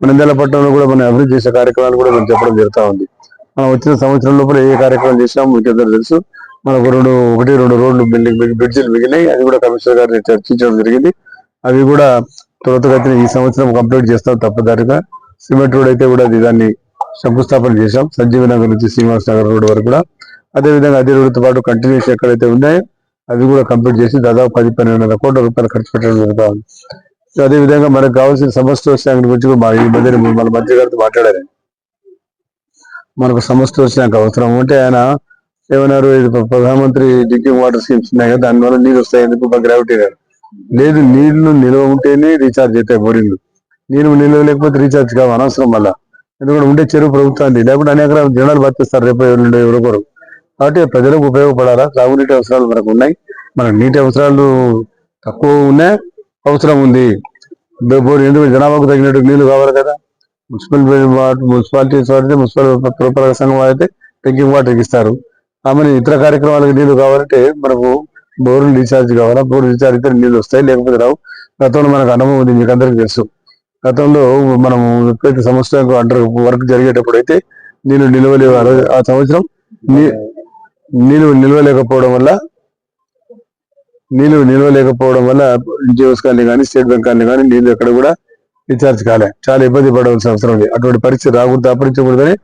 మన పట్టణంలో కూడా మనం అభివృద్ధి చేసే కార్యక్రమాలు కూడా మనం చెప్పడం జరుగుతూ ఉంది. మనం వచ్చిన సంవత్సరం లోపల ఏ కార్యక్రమం చేసినామో మీకు అందరూ తెలుసు. మనకు రెండు ఒకటి రెండు రోడ్లు బిల్డింగ్ బ్రిడ్జిలు మిగిలినాయి. అది కూడా కమిషనర్ గారిని చర్చించడం జరిగింది. అవి కూడా త్వరతగతిన ఈ సంవత్సరం కంప్లీట్ చేస్తాం తప్పదారిగా సిమెంట్ రోడ్ అయితే కూడా దాన్ని శంకుస్థాపన చేశాం. సంజీవ నగర్ నుంచి శ్రీనివాస్ నగర్ రోడ్ వరకు కూడా. అదే విధంగా అదే రోడ్డుతో పాటు కంటిన్యూస్ ఎక్కడైతే ఉన్నాయో అవి కూడా కంప్లీట్ చేసి దాదాపు పది పన్నెండు వందల కోట్ల రూపాయలు ఖర్చు పెట్టడం జరుగుతుంది అదేవిధంగా సో అదే విధంగా మనకు కావాల్సిన సమస్య గురించి మా ఈ మధ్య మన మంత్రి గారితో మాట్లాడారు. మనకు సమస్య అవసరం. అంటే ఆయన ఏమన్నారు? ఇది ప్రధానమంత్రి డ్రింకింగ్ వాటర్ స్కీమ్స్ ఉన్నాయి కదా దానివల్ల నీళ్ళు వస్తాయి ఎందుకు? గ్రావిటీ లేదు. నీళ్ళు నిల్వ ఉంటేనే రీఛార్జ్ అవుతాయి బోరింగ్లు నీళ్ళు నిల్వ లేకపోతే రీఛార్జ్ కావు అనవసరం మళ్ళా. ఎందుకంటే ఉండే చెరువు ప్రభుత్వాన్ని లేకుంటే అనేక రకాల జనాలు బతిస్తారు రేపు ఎవరు ఎవరొకరు కాబట్టి ప్రజలకు ఉపయోగపడాలా? తాగునీటి అవసరాలు మనకు ఉన్నాయి. మనకు నీటి అవసరాలు తక్కువ ఉన్నాయి. అవసరం ఉంది. ఎందుకు? జనాభాకు తగినట్టు నీళ్ళు కావాలి కదా. మున్సిపల్ మున్సిపాలిటీస్ వాడితే మున్సిపల్ పురపాలక సంఘం వాడితే డ్రింకింగ్ వాటర్ ఇస్తారు. ఆమె ఇతర కార్యక్రమాలకు నీళ్ళు కావాలంటే మనకు బోర్లు రీఛార్జ్ కావాలా? బోర్ రీఛార్జ్ అయితే నీళ్ళు వస్తాయి. లేకపోతే రావు. గతంలో మనకు అనుభవం ఉంది. మీకు అందరికీ తెలుసు. గతంలో మనం ఎప్పుడైతే సంవత్సరం అండర్ వర్క్ జరిగేటప్పుడు అయితే నీళ్ళు నిలవలేవు. ఆ ఆ సంవత్సరం నీ- నీళ్ళు నిలవలేకపోవడం వల్ల నీళ్ళు నిలవలేకపోవడం వల్ల జియోస్ కానీ కానీ స్టేట్ బ్యాంక్ కానీ కానీ నీళ్ళు ఎక్కడ కూడా రీఛార్జ్ కాలే. చాలా ఇబ్బంది పడవలసిన అవసరం ఉంది. అటువంటి పరిస్థితి రాకూడదు అప్పటించకూడదని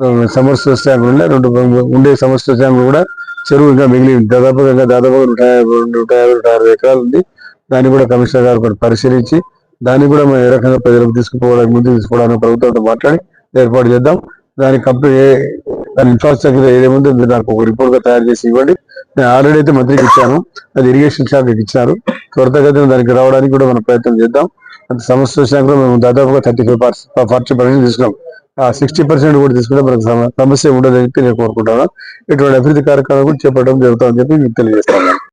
ఆ, సమస్య ట్యాంకులు ఉండే రెండు ఉండే సమస్య ట్యాంకులు కూడా చెరువు ఇంకా మిగిలి ఉంది. దాదాపుగా ఇంకా దాదాపుగా నూట నూట యాభై నూట అరవై ఎకరాలు ఉంది. దాన్ని కూడా కమిషనర్ గారు కూడా పరిశీలించి దాన్ని కూడా మనం ఏ రకంగా ప్రజలకు తీసుకుపోవడానికి ముందు తీసుకోవడానికి ప్రభుత్వంతో మాట్లాడి ఏర్పాటు చేద్దాం. దాని కంపెనీ దాని ఇన్ఫ్రాస్ట్రక్చర్ ఏదేముందో మీరు నాకు ఒక రిపోర్ట్గా తయారు చేసి ఇవ్వండి. నేను ఆల్రెడీ అయితే మంత్రికి ఇచ్చాను. అది ఇరిగేషన్ శాఖకి ఇచ్చారు. త్వరితగతిన దానికి రావడానికి కూడా మనం ప్రయత్నం చేద్దాం. అంత సమస్య శాఖలో మేము దాదాపుగా thirty five percent forty percent తీసుకున్నాం. ఆ సిక్స్టీ పర్సెంట్ కూడా తీసుకుంటే మనకు సమ- సమస్య ఉండదని చెప్పి నేను కోరుకుంటాను ఇటువంటి అభివృద్ధి కార్యక్రమాలు కూడా చేపట్టడం జరుగుతుందని చెప్పి మీకు తెలియజేస్తాను.